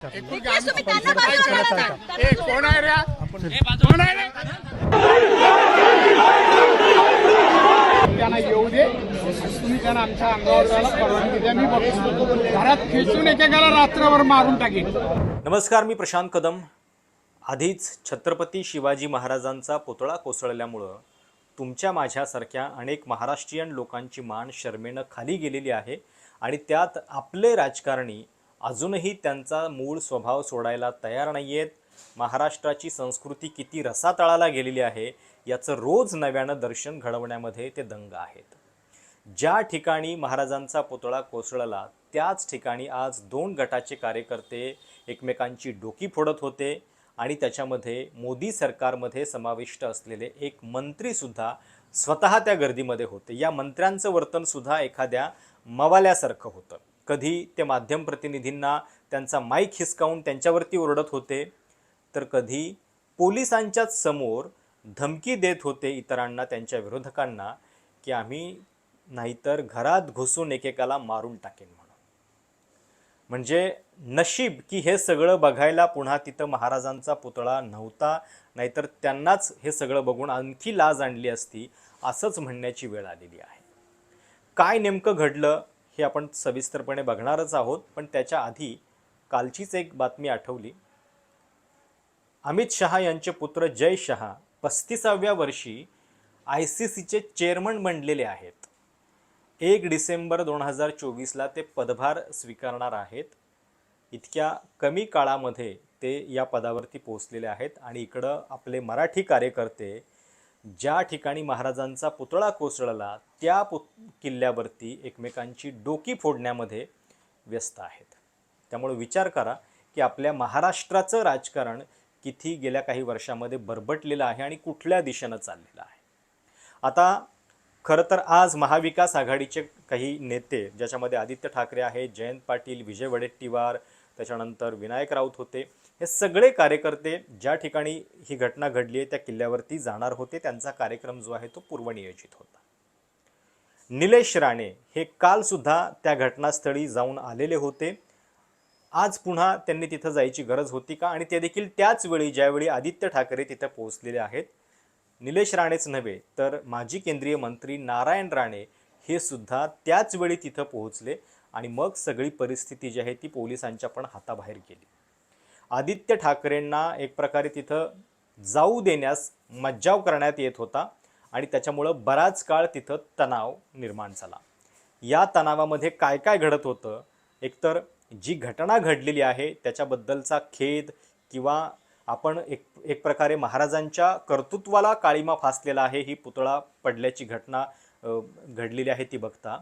कोण आहे रे? कोण आहे रे? त्यांना येऊ दे. तुम्ही त्यांना आमच्या अंगावर जायला परवानगी द्या. मी बघतो. घरात खेचून एकेकाला रात्रभर मारून टाकेन. नमस्कार मी प्रशांत कदम. आधीच छत्रपती शिवाजी महाराजांचा पुतळा कोसळल्यामुळं तुमच्या माझ्यासारख्या अनेक महाराष्ट्रीयन लोकांची मान शर्मेनं खाली गेलेली आहे आणि त्यात आपले राजकारणी अजूनही त्यांचा मूळ स्वभाव सोडायला तयार नाही आहेत महाराष्ट्राची संस्कृती किती रसातळाला गेलेली आहे याचं रोज नव्यानं दर्शन घडवण्यामध्ये ते दंग आहेत. ज्या ठिकाणी महाराजांचा पुतळा कोसळला त्याच ठिकाणी आज दोन गटाचे कार्यकर्ते एकमेकांची डोकी फोडत होते आणि त्याच्यामध्ये मोदी सरकारमध्ये समाविष्ट असलेले एक मंत्रीसुद्धा स्वतः त्या गर्दीमध्ये होते. या मंत्र्यांचं वर्तनसुद्धा एखाद्या मवाल्यासारखं होतं. कधी ते माध्यम प्रतिनिधींना त्यांचा माईक हिसकावून त्यांच्यावरती ओरडत होते तर कधी पोलिसांच्याच समोर धमकी देत होते इतरांना त्यांच्या विरोधकांना की आम्ही नाहीतर घरात घुसून एकेकाला मारून टाकेन म्हणून. म्हणजे नशीब की हे सगळं बघायला पुन्हा तिथं महाराजांचा पुतळा नव्हता नाहीतर त्यांनाच हे सगळं बघून आणखी लाज आणली असती असंच म्हणण्याची वेळ आलेली आहे. काय नेमकं घडलं? हे आपण सविस्तरपणे बघणारच आहोत. पण त्याच्या आधी कालचीच एक बातमी आठवली. अमित शहा यांचे पुत्र जय शहा पस्तीसाव्या वर्षी आय सी सीचे चेअरमन बनलेले आहेत. एक डिसेंबर दोन हजार चोवीसला ते पदभार स्वीकारणार आहेत. इतक्या कमी काळामध्ये ते या पदावरती पोहोचलेले आहेत आणि इकडं आपले मराठी कार्यकर्ते ज्या ठिकाणी महाराजांचा पुतळा कोसळला त्या पु किल्ल्यावरती एकमेकांची डोकी फोडण्यामध्ये व्यस्त आहेत. त्यामुळे विचार करा की आपल्या महाराष्ट्राचं राजकारण किती गेल्या काही वर्षामध्ये बरबटलेलं आहे आणि कुठल्या दिशेनं चाललेलं आहे. आता खरं तर आज महाविकास आघाडीचे काही नेते ज्याच्यामध्ये आदित्य ठाकरे आहे जयंत पाटील विजय वडेट्टीवार त्याच्यानंतर विनायक राऊत होते हे सगळे कार्यकर्ते ज्या ठिकाणी ही घटना घडली आहे त्या किल्ल्यावरती जाणार होते. त्यांचा कार्यक्रम जो आहे तो पूर्वनियोजित होता. निलेश राणे हे कालसुद्धा त्या घटनास्थळी जाऊन आलेले होते. आज पुन्हा त्यांनी तिथं जायची गरज होती का? आणि ते देखील त्याच वेळी ज्यावेळी आदित्य ठाकरे तिथं पोहोचलेले आहेत. निलेश राणेच नव्हे तर माजी केंद्रीय मंत्री नारायण राणे हे सुद्धा त्याच वेळी तिथं पोहोचले. आणि मग सगळी परिस्थिती जी आहे ती पोलिसांच्या पण हाताबाहेर गेली. आदित्य ठाकरेंना एक प्रकारे तिथं जाऊ देण्यास मज्जाव करण्यात येत होता आणि त्याच्यामुळं बराच काळ तिथं तणाव निर्माण झाला. या तणावामध्ये काय काय घडत होतं? एकतर जी घटना घडलेली आहे त्याच्याबद्दलचा खेद किंवा आपण एक एक प्रकारे महाराजांच्या कर्तृत्वाला काळीमा फासलेला आहे ही पुतळा पडल्याची घटना घडलेली आहे ती बघता.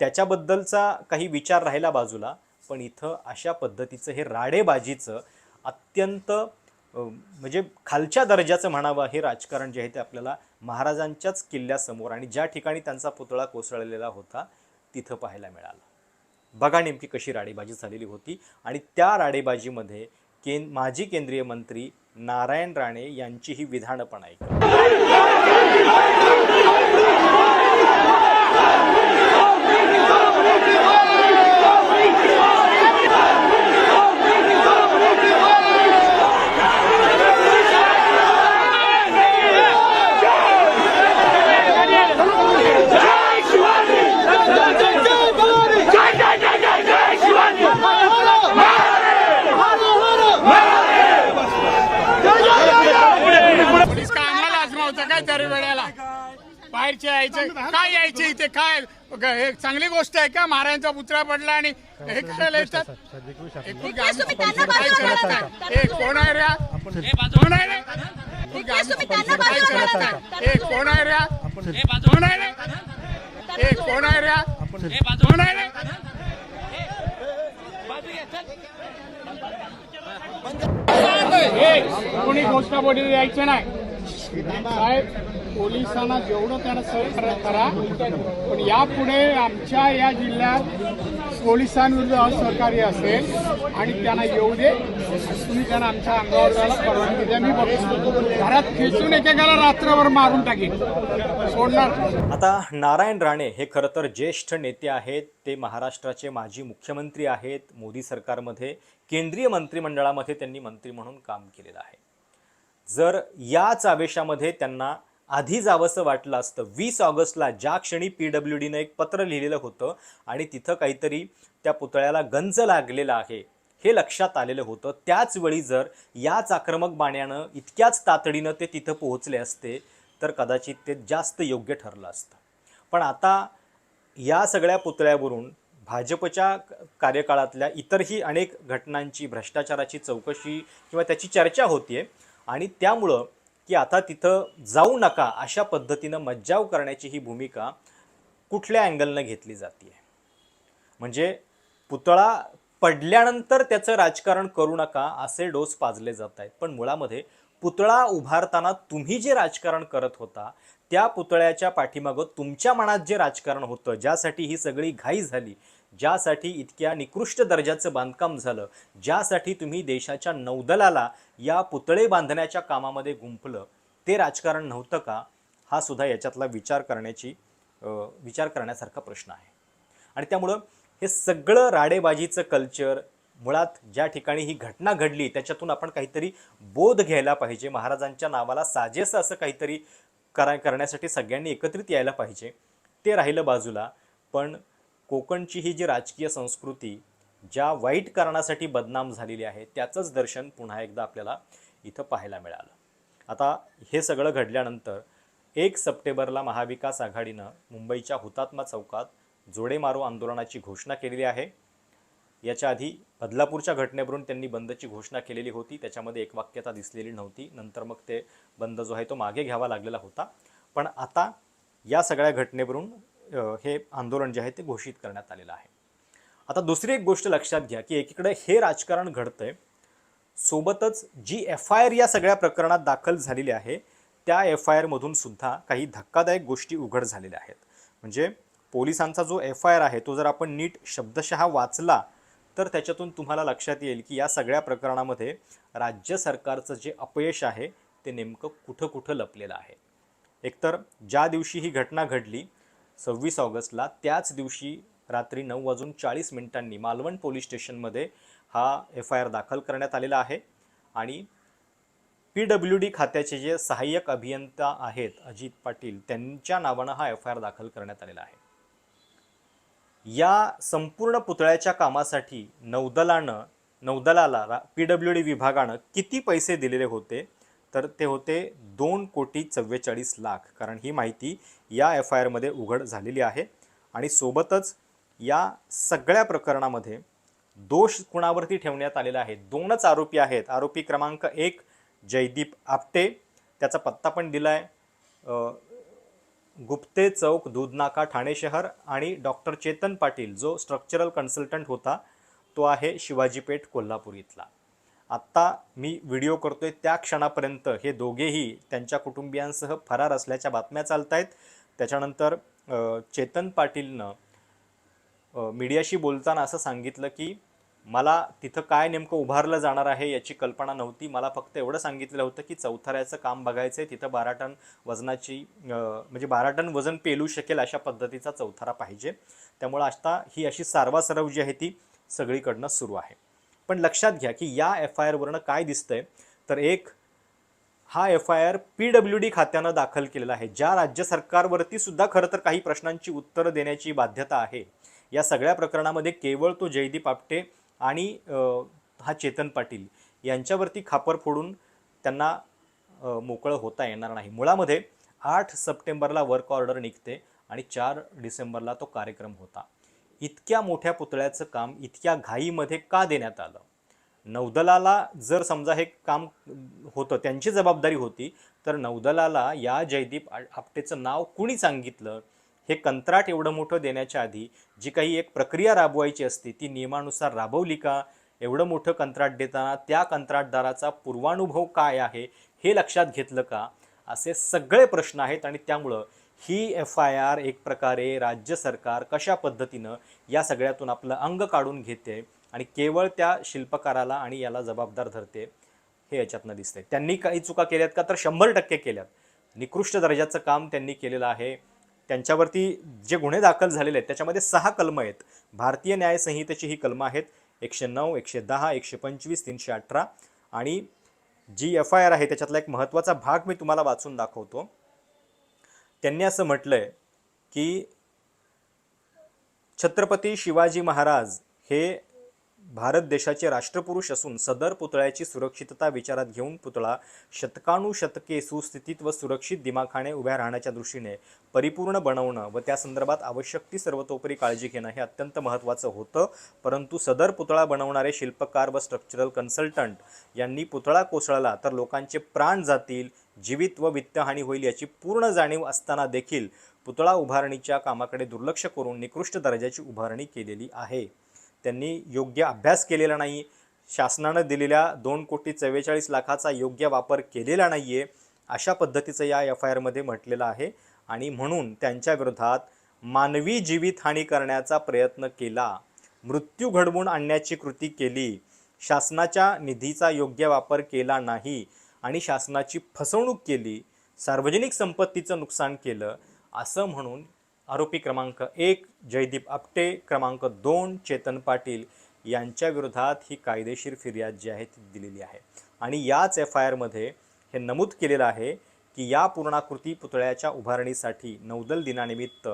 त्याच्याबद्दलचा काही विचार राहिला बाजूला पण इथं अशा पद्धतीचं हे राडेबाजीचं अत्यंत म्हणजे खालच्या दर्जाचं म्हणावं हे राजकारण जे आहे ते आपल्याला महाराजांच्याच किल्ल्यासमोर आणि ज्या ठिकाणी त्यांचा पुतळा कोसळलेला होता तिथं पाहायला मिळालं. बघा नेमकी कशी राडेबाजी झालेली होती आणि त्या राडेबाजीमध्ये केन माजी केंद्रीय मंत्री नारायण राणे यांचीही विधानं पण ऐकली पोलीस काय आम्हाला आजमावतं काय दर वेळेला बाहेरचे यायचे काय यायचे इथे? काय? हे चांगली गोष्ट आहे का? महाराजांचा पुतळा पडला आणि हे करायला येतात. ए कोण आहे रे? कोण आहे रे. ए कोण आहे रे? कोण आहे रे? ए कोण आहे रे? कोण आहे रे? कोणी घोषणाबाजी द्यायचं नाही. साहेब पोलिसांना जेवढं त्यांना सहकार्य करा पण यापुढे आमच्या या जिल्ह्यात पोलिसांविरुद्ध असहकार्य असेल आणि त्यांना येऊ दे तुम्ही त्यांना आमच्या अंगावर जायला परवानगी द्या. मी बघतो घरात खेचून एकेकाला रात्रभर मारून टाकेन. सोडणार. आता नारायण राणे हे खरं तर ज्येष्ठ नेते आहेत. ते महाराष्ट्राचे माजी मुख्यमंत्री आहेत. मोदी सरकारमध्ये केंद्रीय मंत्रिमंडळामध्ये त्यांनी मंत्री म्हणून काम केलेलं आहे. जर याच आवेशामध्ये त्यांना आधी जावंसं वाटलं असतं. वीस ऑगस्टला ज्या क्षणी पी डब्ल्यू डीनं एक पत्र लिहिलेलं होतं आणि तिथं काहीतरी त्या पुतळ्याला गंज लागलेला आहे हे लक्षात आलेलं होतं. त्याच वेळी जर याच आक्रमक बाण्यानं इतक्याच तातडीनं ते तिथं पोहोचले असते तर कदाचित ते जास्त योग्य ठरलं असतं. पण आता या सगळ्या पुतळ्यावरून भाजपच्या कार्यकाळातल्या इतरही अनेक घटनांची भ्रष्टाचाराची चौकशी किंवा त्याची चर्चा होतीये आणि त्यामुळं की आता तिथं जाऊ नका अशा पद्धतीनं मज्जाव करण्याची ही भूमिका कुठल्या अँगलनं घेतली जाते म्हणजे पुतळा पडल्यानंतर त्याचं राजकारण करू नका असे डोस पाजले जात आहेत. पण मुळामध्ये पुतळा उभारताना तुम्ही जे राजकारण करत होता त्या पुतळ्याच्या पाठीमागं तुमच्या मनात जे राजकारण होतं ज्यासाठी ही सगळी घाई झाली ज्यासाठी इतक्या निकृष्ट दर्जाचं बांधकाम झालं ज्यासाठी तुम्ही देशाच्या नौदलाला या पुतळे बांधण्याच्या कामामध्ये गुंफलं ते राजकारण नव्हतं का? हा सुद्धा याच्यातला विचार करण्याची विचार करण्यासारखा प्रश्न आहे. आणि त्यामुळं हे सगळं राडेबाजीचं कल्चर मुळात ज्या ठिकाणी ही घटना घडली त्याच्यातून आपण काहीतरी बोध घ्यायला पाहिजे. महाराजांच्या नावाला साजेसं असं काहीतरी करा करण्यासाठी सगळ्यांनी एकत्रित यायला पाहिजे. ते राहिलं बाजूला. पण कोकणची ही जी राजकीय संस्कृती ज्या वाईट कारणासाठी बदनाम झालेली आहे त्याचंच दर्शन पुन्हा एकदा आपल्याला इथं पाहायला मिळालं. आता हे सगळं घडल्यानंतर एक सप्टेंबरला महाविकास आघाडीनं मुंबईच्या हुतात्मा चौकात जोडे मारो आंदोलनाची घोषणा केलेली आहे. याच्या आधी बदलापूरच्या घटनेवरून त्यांनी बंदची घोषणा केलेली होती. त्याच्यामध्ये एक वाक्यता दिसलेली नव्हती. नंतर मग ते बंद जो आहे तो मागे घ्यावा लागलेला होता. पण आता या सगळ्या घटनेवरून हे आंदोलन जे आहे ते घोषित करण्यात आलेलं आहे. आता दुसरी एक गोष्ट लक्षात घ्या की एकीकडे हे राजकारण घडतंय सोबतच जी एफ आय आर या सगळ्या प्रकरणात दाखल झालेली आहे त्या एफ आय आरमधून सुद्धा काही धक्कादायक गोष्टी उघड झालेल्या आहेत. म्हणजे पोलिसांचा जो एफ आय आर आहे तो जर आपण नीट शब्दशः वाचला तर त्याच्यातून तुम्हाला लक्षात येईल की या सगळ्या प्रकरणामध्ये राज्य सरकारचं जे अपयश आहे ते नेमकं कुठं कुठं लपलेलं आहे. एकतर ज्या दिवशी ही घटना घडली सव्वीस ऑगस्टला त्याच दिवशी रात्री नऊ वाजून चाळीस मिनिटांनी मालवण पोलीस स्टेशनमध्ये हा एफ आय आर दाखल करण्यात आलेला आहे. आणि पी डब्ल्यू डी खात्याचे जे सहाय्यक अभियंता आहेत अजित पाटील त्यांच्या नावानं हा एफ आय आर दाखल करण्यात आलेला आहे. या संपूर्ण पुतळ्याच्या कामासाठी नौदलानं नौदलाला पी डब्ल्यू डी विभागानं किती पैसे दिलेले होते? तर ते होते दोन कोटी चव्वेचाळीस लाख. कारण ही माहिती या एफ आय आरमध्ये उघड झालेली आहे. आणि सोबतच या सगळ्या प्रकरणामध्ये दोष कुणावरती ठेवण्यात आलेला आहे? दोनच आरोपी आहेत. आरोपी क्रमांक एक जयदीप आपटे. त्याचा पत्ता पण दिला आहे गुप्ते चौक दूधनाका ठाणे शहर आणि डॉक्टर चेतन पाटील जो स्ट्रक्चरल कन्सल्टंट होता तो आहे शिवाजीपेठ कोल्हापूर इथला. आत्ता मी व्हिडिओ करतोय त्या क्षणापर्यंत हे दोघेही त्यांच्या कुटुंबियांसह फरार असल्याच्या बातम्या चालत आहेत त्याच्यानंतर चेतन पाटीलनं मीडियाशी बोलताना असं सांगितलं की मला तिथं काय नेमकं उभारलं जाणार आहे याची कल्पना नव्हती. मला फक्त एवढं सांगितलं होतं की चौथऱ्याचं काम बघायचं आहे तिथं बारा टन वजनाची म्हणजे बारा टन वजन पेलू शकेल अशा पद्धतीचा चौथरा पाहिजे. त्यामुळं आता ही अशी सारवासरव जी आहे ती सगळीकडनं सुरू आहे. पण लक्षात घ्या की या एफ आय आरवरनं काय दिसतंय. तर एक हा F I R P W D खात्यानं दाखल केलेला आहे. ज्या राज्य सरकारवरती सुद्धा खरं तर काही प्रश्नांची उत्तरं देण्याची बाध्यता आहे. या सगळ्या प्रकरणामध्ये केवळ तो जयदीप आपटे आणि हा चेतन पाटील यांच्यावरती खापर फोडून त्यांना मोकळं होता येणार नाही. मुळामध्ये आठ सप्टेंबरला वर्क ऑर्डर निघते आणि चार डिसेंबरला तो कार्यक्रम होता. इतक्या मोठ्या पुतळ्याचं काम इतक्या घाईमध्ये का देण्यात आलं? नौदलाला जर समजा हे काम होतं त्यांची जबाबदारी होती तर नौदलाला या जयदीप आपटेचं नाव कुणी सांगितलं? हे कंत्राट एवढं मोठं देण्याच्या आधी जी काही एक प्रक्रिया राबवायची असते ती नियमानुसार राबवली का? एवढं मोठं कंत्राट देताना त्या कंत्राटदाराचा पूर्वानुभव काय आहे हे लक्षात घेतलं का? असे सगळे प्रश्न आहेत आणि त्यामुळं ही एफ आय आर एक प्रकारे राज्य सरकार कशा पद्धतीनं या सगळ्यातून आपलं अंग काढून घेते आणि केवळ त्या शिल्पकाराला आणि याला जबाबदार धरते हे याच्यातनं दिसतंय. त्यांनी काही चुका केल्यात का तर शंभर टक्के केल्यात. निकृष्ट दर्जाचं काम त्यांनी केलेलं आहे. त्यांच्यावरती जे गुन्हे दाखल झालेले आहेत त्याच्यामध्ये सहा कलमं आहेत. भारतीय न्यायसंहितेची ही कलमं आहेत. एकशे नऊ एकशे दहा एकशे पंचवीस तीनशे अठरा आणि जी एफ आय आर आहे त्याच्यातला एक महत्त्वाचा भाग मी तुम्हाला वाचून दाखवतो. त्यांनी असं म्हटलं आहे की छत्रपती शिवाजी महाराज हे भारत देशाचे राष्ट्रपुरुष असून सदर पुतळ्याची सुरक्षितता विचारात घेऊन पुतळा शतकानुशतके सुस्थितीत व सुरक्षित दिमाखाने उभ्या राहण्याच्या दृष्टीने परिपूर्ण बनवणं व त्या संदर्भात आवश्यक ती सर्वतोपरी काळजी घेणं हे अत्यंत महत्त्वाचं होतं. परंतु सदर पुतळा बनवणारे शिल्पकार व स्ट्रक्चरल कन्सल्टंट यांनी पुतळा कोसळला तर लोकांचे प्राण जातील जीवित व वित्तहानी होईल याची पूर्ण जाणीव असताना देखील पुतळा उभारणीच्या कामाकडे दुर्लक्ष करून निकृष्ट दर्जाची उभारणी केलेली आहे. त्यांनी योग्य अभ्यास केलेला नाही. शासनानं दिलेल्या दोन कोटी चव्वेचाळीस लाखाचा योग्य वापर केलेला नाही आहे अशा पद्धतीचं या एफ आय आरमध्ये म्हटलेलं आहे आणि म्हणून त्यांच्या विरोधात मानवी जीवितहानी करण्याचा प्रयत्न केला. मृत्यू घडवून आणण्याची कृती केली. शासनाच्या निधीचा योग्य वापर केला नाही. आणि शासनाची फसवणूक केली सार्वजनिक संपत्तीचं नुकसान केलं असं म्हणून आरोपी क्रमांक एक जयदीप आपटे क्रमांक दोन चेतन पाटील यांच्या विरोधात ही कायदेशीर फिर्याद जी आहे ती दिलेली आहे. आणि याच एफ आय आरमध्ये हे नमूद केलेलं आहे की या पूर्णाकृती पुतळ्याच्या उभारणीसाठी नौदल दिनानिमित्त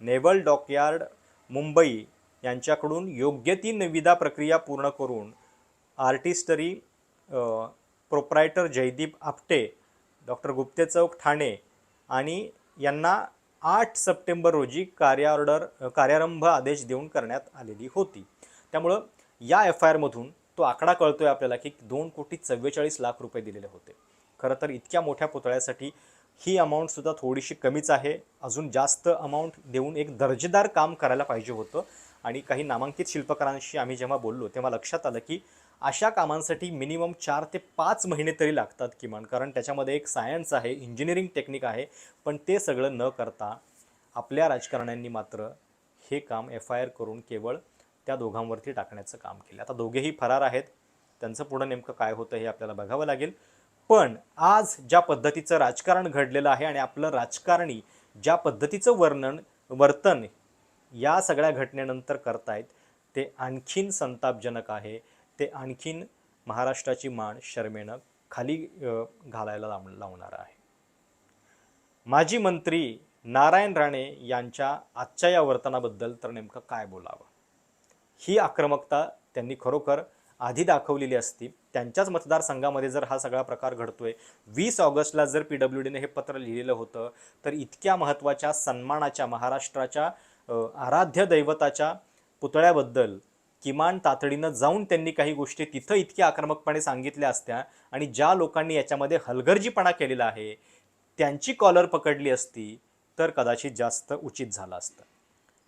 नेव्हल डॉकयार्ड मुंबई यांच्याकडून योग्य ती निविदा प्रक्रिया पूर्ण करून artistry proprietor Jaydeep Apte doctor Gupte Chowk Thane आणि यांना आठ सप्टेंबर रोजी कार्याऑर्डर कार्यारंभ आदेश देऊन करण्यात आलेली होती. त्यामुळं या एफ आय आरमधून तो आकडा कळतो आहे आपल्याला की दोन कोटी चव्वेचाळीस लाख रुपये दिलेले होते. खरं तर इतक्या मोठ्या पुतळ्यासाठी ही अमाऊंटसुद्धा थोडीशी कमीच आहे. अजून जास्त अमाऊंट देऊन एक दर्जेदार काम करायला पाहिजे होतं. आणि काही नामांकित शिल्पकारांशी आम्ही जेव्हा बोललो तेव्हा लक्षात आलं की अशा कामांसाठी मिनिमम चार ते पाच महिने तरी लागतात किमान कारण त्याच्यामध्ये एक सायन्स आहे इंजिनिअरिंग टेक्निक आहे पण ते सगळं न करता आपल्या राजकारण्यांनी मात्र हे काम एफ आय आर करून केवळ त्या दोघांवरती टाकण्याचं काम केलं. आता दोघेही फरार आहेत त्यांचं पुढं नेमकं काय होतं हे आपल्याला बघावं लागेल. पण आज ज्या पद्धतीचं राजकारण घडलेलं आहे आणि आपलं राजकारणी ज्या पद्धतीचं वर्णन वर्तन या सगळ्या घटनेनंतर करतायत ते आणखीन संतापजनक आहे. ते आणखीन महाराष्ट्राची मान शर्मेनं खाली घालायला लाव लावणार आहे. माजी मंत्री नारायण राणे यांच्या आजच्या या वर्तनाबद्दल तर नेमकं काय बोलावं? ही आक्रमकता त्यांनी खरोखर आधी दाखवलेली असती. त्यांच्याच मतदारसंघामध्ये जर हा सगळा प्रकार घडतोय वीस ऑगस्टला जर पी डब्ल्यू डीने हे पत्र लिहिलेलं होतं तर इतक्या महत्त्वाच्या सन्मानाच्या महाराष्ट्राच्या आराध्य दैवताच्या पुतळ्याबद्दल किमान तातडीनं जाऊन त्यांनी काही गोष्टी तिथं इतक्या आक्रमकपणे सांगितल्या असत्या आणि ज्या लोकांनी याच्यामध्ये हलगर्जीपणा केलेला आहे त्यांची कॉलर पकडली असती तर कदाचित जास्त उचित झालं असतं.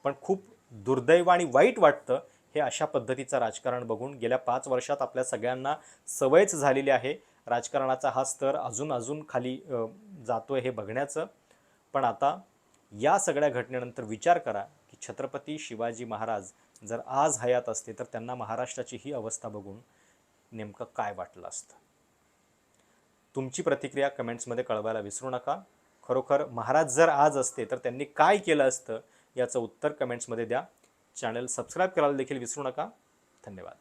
पण खूप दुर्दैव आणि वाईट वाटतं हे अशा पद्धतीचं राजकारण बघून गेल्या पाच वर्षात आपल्या सगळ्यांना सवयच झालेली आहे. राजकारणाचा हा स्तर अजून अजून खाली जातो आहे हे बघण्याचं. पण आता या सगळ्या घटनेनंतर विचार करा की छत्रपती शिवाजी महाराज जर आज हयात असते तर त्यांना महाराष्ट्राची ही अवस्था बघून नेमकं काय वाटलं असतं? तुमची प्रतिक्रिया कमेंट्समध्ये कळवायला विसरू नका. खरोखर महाराज जर आज असते तर त्यांनी काय केलं असतं याचं उत्तर कमेंट्समध्ये द्या. चॅनल सबस्क्राईब करायला देखील विसरू नका. धन्यवाद.